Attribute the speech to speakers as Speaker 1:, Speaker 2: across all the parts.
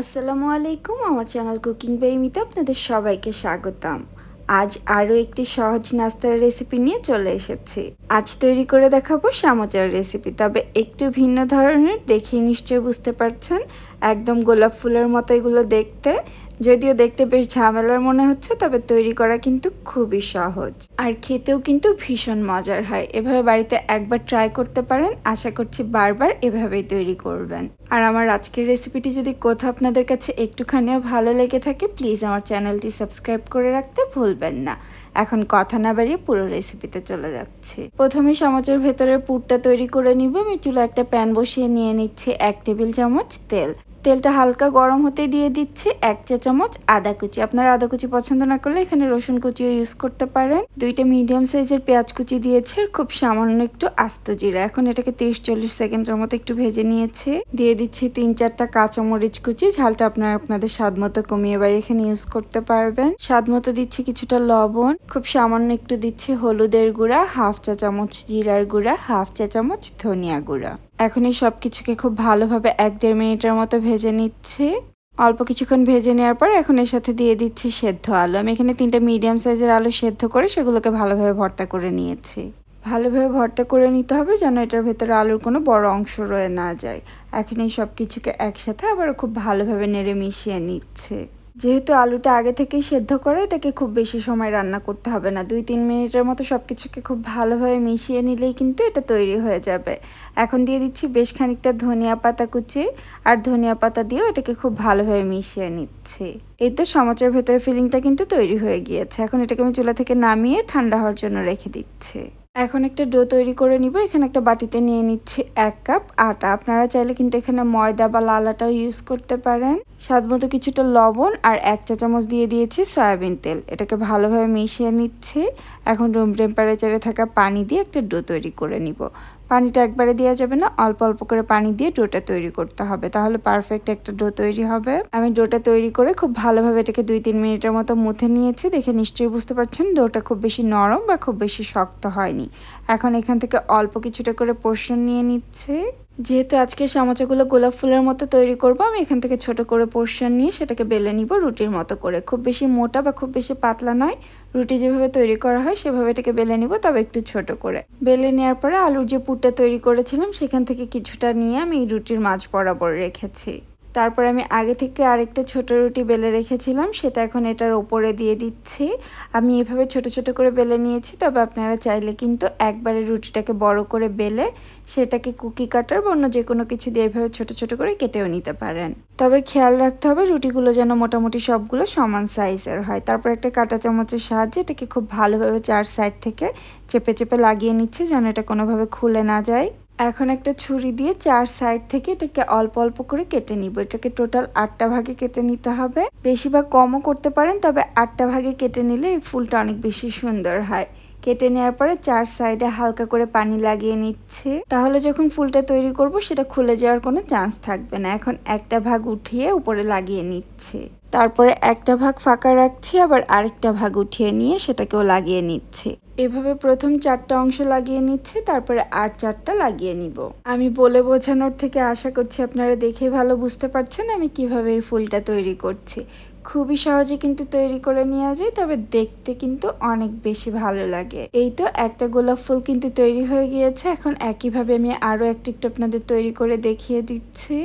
Speaker 1: আসসালামু আলাইকুম, আমার চ্যানেল কুকিং বেমিতে আপনাদের সবাইকে স্বাগতম। আজ আরও একটি সহজ নাস্তার রেসিপি নিয়ে চলে এসেছি। আজ তৈরি করে দেখাবো সামোচার রেসিপি, তবে একটু ভিন্ন ধরনের দেখে নিশ্চয় বুঝতে পারছেন একদম গোলাপ ফুলের মতো এগুলো দেখতে। যদিও দেখতে বেশ ঝামেলার মনে হচ্ছে, তবে তৈরি করা কিন্তু খুবই সহজ। আর খেতেও কিন্তু ভীষণ মজার হয়। এভাবে বাড়িতে একবার ট্রাই করতে পারেন। আশা করছি বারবার এভাবেই তৈরি করবেন। আর আমার আজকের রেসিপিটি যদি কোথাও আপনাদের কাছে একটুখানিও ভালো লেগে থাকে প্লিজ আমার চ্যানেলটি সাবস্ক্রাইব করে রাখতে ভুলবেন না। এখন কথা না বাড়িয়ে পুরো রেসিপিতে চলে যাচ্ছে। প্রথমে চামচের ভেতরের পুরটা তৈরি করে নিব। আমি চুলা একটা প্যান বসিয়ে নিয়ে নিচ্ছি এক টেবিল চামচ তেল। তেলটা হালকা গরম হতে দিয়ে দিচ্ছি এক চা চামচ আদা কুচি। আপনারা আদা কুচি পছন্দ না করলে এখানে রসুন কুচিও ইউজ করতে পারেন। দুইটা মিডিয়াম সাইজের পেঁয়াজ কুচি দিয়েছে খুব সামান্য একটু আস্ত জিরা। এখন এটাকে তিরিশ চল্লিশ সেকেন্ডের মতো একটু ভেজে নিয়েছে। দিয়ে দিচ্ছি তিন চারটা কাঁচামরিচ কুচি, ঝালটা আপনারা আপনাদের স্বাদ মতো কমিয়ে বাড়ি এখানে ইউজ করতে পারবেন। স্বাদ মতো দিচ্ছি কিছুটা লবণ, খুব সামান্য একটু দিচ্ছি হলুদের গুঁড়া, হাফ চা চামচ জিরার গুঁড়া, হাফ চা চামচ ধনিয়া গুঁড়া। এখন এই সব কিছুকে খুব ভালোভাবে এক দেড় মিনিটের মতো ভেজে নিচ্ছে। অল্প কিছুক্ষণ ভেজে নেওয়ার পর এখন এর সাথে দিয়ে দিচ্ছি সেদ্ধ আলু। আমি এখানে তিনটা মিডিয়াম সাইজের আলু সেদ্ধ করে সেগুলোকে ভালোভাবে ভর্তা করে নিয়েছি। ভালোভাবে ভর্তা করে নিতে হবে যেন এটার ভেতরে আলুর কোনো বড় অংশ রয়ে না যায়। এখন এই সব কিছুকে একসাথে আবার খুব ভালোভাবে নেড়ে মিশিয়ে নিচ্ছে। যেহেতু আলুটা আগে থেকেই সেদ্ধ করে, এটাকে খুব বেশি সময় রান্না করতে হবে না। দুই তিন মিনিটের মতো সব কিছুকে খুব ভালোভাবে মিশিয়ে নিলেই কিন্তু এটা তৈরি হয়ে যাবে। এখন দিয়ে দিচ্ছি বেশ খানিকটা ধনিয়া পাতা কুচি, আর ধনিয়া পাতা দিয়েও এটাকে খুব ভালোভাবে মিশিয়ে নিচ্ছে। এই তো সমাচার ভেতরে ফিলিংটা কিন্তু তৈরি হয়ে গিয়েছে। এখন এটাকে আমি চুলা থেকে নামিয়ে ঠান্ডা হওয়ার জন্য রেখে দিচ্ছে। এখন একটা ডো তৈরি করে নিব, এখানে একটা বাটিতে নিয়ে নিচ্ছে এক কাপ আটা। আপনারা চাইলে কিন্তু এখানে ময়দা বা লাল আটাও ইউজ করতে পারেন। স্বাদ মতো কিছুটা লবণ আর এক চা চামচ দিয়ে দিয়েছি সয়াবিন তেল। এটাকে ভালোভাবে মিশিয়ে নিচ্ছে। এখন রুম টেম্পারেচারে থাকা পানি দিয়ে একটা ডো তৈরি করে নিব। পানিটা একবারে দেওয়া যাবে না, অল্প অল্প করে পানি দিয়ে ডোটা তৈরি করতে হবে। তাহলে পারফেক্ট একটা ডো তৈরি হবে। আমি ডোটা তৈরি করে খুব ভালোভাবে এটাকে দুই তিন মিনিটের মতো মুথে নিয়েছি। দেখে নিশ্চয়ই বুঝতে পারছেন, ডোটা খুব বেশি নরম বা খুব বেশি শক্ত হয়নি। এখন এখান থেকে অল্প কিছুটা করে পোর্শন নিয়ে নিচ্ছে। যেহেতু আজকে সামোচাগুলো গোলাপ ফুলের মতো তৈরি করব, আমি এখান থেকে ছোট করে পোর্শন নিয়ে সেটাকে বেলে নিব রুটির মতো করে। খুব বেশি মোটা বা খুব বেশি পাতলা নয়, রুটি যেভাবে তৈরি করা হয় সেভাবে এটাকে বেলে নিব, তবে একটু ছোট করে। বেলে নেওয়ার পরে আলুর যে পুরটা তৈরি করেছিলাম, সেখান থেকে কিছুটা নিয়ে আমি রুটির মাছ বরাবর রেখেছি। তারপর আমি আগে থেকে আরেকটা ছোট রুটি বেলে রেখেছিলাম, সেটা এখন এটার ওপরে দিয়ে দিচ্ছি। আমি এভাবে ছোট ছোট করে বেলে নিয়েছি, তবে আপনারা চাইলে কিন্তু একবারে রুটিটাকে বড় করে বেলে সেটাকে কুকি কাটার বা অন্য যে কোনো কিছু দিয়ে এভাবে ছোট ছোট করে কেটেও নিতে পারেন। তবে খেয়াল রাখতে হবে, রুটিগুলো যেন মোটামুটি সবগুলো সমান সাইজের হয়। তারপর একটা কাঁটা চামচের সাহায্যে এটাকে খুব ভালোভাবে চার সাইড থেকে চেপে চেপে লাগিয়ে নিচ্ছে, যেন এটা কোনোভাবে খুলে না যায়। এখন একটা ছুরি দিয়ে চার সাইড থেকে এটাকে অল্প অল্প করে কেটে নিব। এটাকে টোটাল আটটা ভাগে কেটে নিতে হবে। বেশি বা কমও করতে পারেন, তবে আটটা ভাগে কেটে নিলে এই ফুলটা অনেক বেশি সুন্দর হয়। কেটে নেওয়ার পরে চার সাইডে হালকা করে পানি লাগিয়ে নিচ্ছে। তাহলে যখন ফুলটা তৈরি করব, সেটা খুলে যাওয়ার কোনো চান্স থাকবে না। এখন একটা ভাগ উঠিয়ে উপরে লাগিয়ে নিচ্ছে। তারপরে একটা ভাগ ফাঁকা রাখছি, আবার আরেকটা ভাগ উঠিয়ে নিয়ে সেটাকেও লাগিয়ে নিচ্ছে। এভাবে প্রথম চারটা অংশ লাগিয়ে নিচ্ছে, তারপরে আর চারটা লাগিয়ে নিব। আমি বলে বোঝানোর থেকে আশা করছি আপনারা দেখে ভালো বুঝতে পারছেন আমি কীভাবে এই ফুলটা তৈরি করছি। খুবই সহজে কিন্তু তৈরি করে নেওয়া যায়, তবে দেখতে কিন্তু অনেক বেশি ভালো লাগে। এই তো একটা গোলাপ ফুল কিন্তু তৈরি হয়ে গিয়েছে, এখন একইভাবে আমি আরও একটু একটু আপনাদের তৈরি করে দেখিয়ে দিচ্ছি।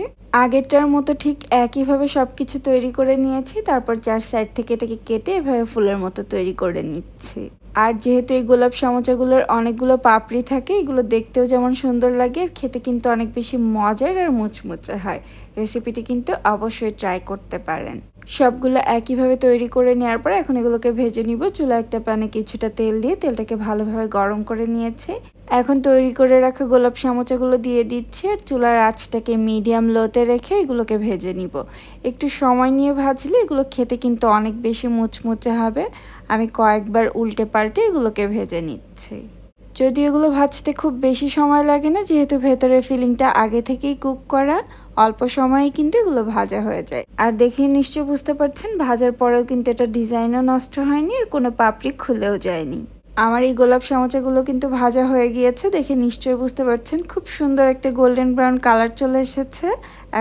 Speaker 1: আগেরটার মতো ঠিক একইভাবে সব কিছু তৈরি করে নিয়েছি, তারপর চার সাইড থেকে এটাকে কেটে এভাবে ফুলের মতো তৈরি করে নিচ্ছি। আর যেহেতু এই গোলাপ সামোচাগুলোর অনেকগুলো পাপড়ি থাকে, এগুলো দেখতেও যেমন সুন্দর লাগে, আর খেতে কিন্তু অনেক বেশি মজার আর মুচমুচে হয়। রেসিপিটি কিন্তু অবশ্যই ট্রাই করতে পারেন। সবগুলো একইভাবে তৈরি করে নেওয়ার পর এখন এগুলোকে ভেজে নিব। চুলা একটা প্যানে কিছুটা তেল দিয়ে তেলটাকে ভালোভাবে গরম করে নিয়েছে। এখন তৈরি করে রাখা গোলাপ সামোচাগুলো দিয়ে দিচ্ছি আর চুলার আঁচটাকে মিডিয়াম লোতে রেখে এগুলোকে ভেজে নিব। একটু সময় নিয়ে ভাজলে এগুলো খেতে কিন্তু অনেক বেশি মুচমুচে হবে। আমি কয়েকবার উল্টে পাল্টে এগুলোকে ভেজে নিচ্ছি। যদি এগুলো ভাজতে খুব বেশি সময় লাগে না, যেহেতু ভেতরের ফিলিংটা আগে থেকেই কুক করা, অল্প সময়ে কিন্তু এগুলো ভাজা হয়ে যায়। আর দেখে নিশ্চয় বুঝতে পারছেন, ভাজার পরেও কিন্তু এটা ডিজাইনও নষ্ট হয়নি আর কোনো পাপড়ি খুলেও যায়নি। আমার এই গোলাপ সামোচাগুলো কিন্তু ভাজা হয়ে গিয়েছে, দেখে নিশ্চয়ই বুঝতে পারছেন, খুব সুন্দর একটা গোল্ডেন ব্রাউন কালার চলে এসেছে।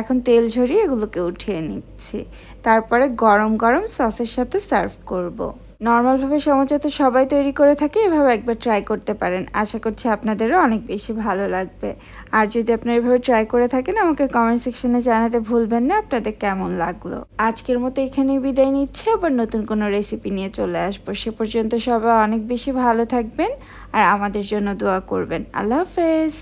Speaker 1: এখন তেল ঝরিয়ে এগুলোকে উঠিয়ে নিচ্ছি। তারপরে গরম গরম সসের সাথে সার্ভ করব। নর্মালভাবে সমোচা তো সবাই তৈরি করে থাকে, এভাবে একবার ট্রাই করতে পারেন। আশা করছি আপনাদেরও অনেক বেশি ভালো লাগবে। আর যদি আপনারা এভাবে ট্রাই করে থাকেন, আমাকে কমেন্ট সেকশনে জানাতে ভুলবেন না, আপনাদের কেমন লাগল? আজকের মতো এখানেই বিদায় নিচ্ছে, আবার নতুন কোনো রেসিপি নিয়ে চলে আসব। সে পর্যন্ত সবাই অনেক বেশি ভালো থাকবেন, আর আমাদের জন্য দোয়া করবেন। আল্লাহ হাফেজ।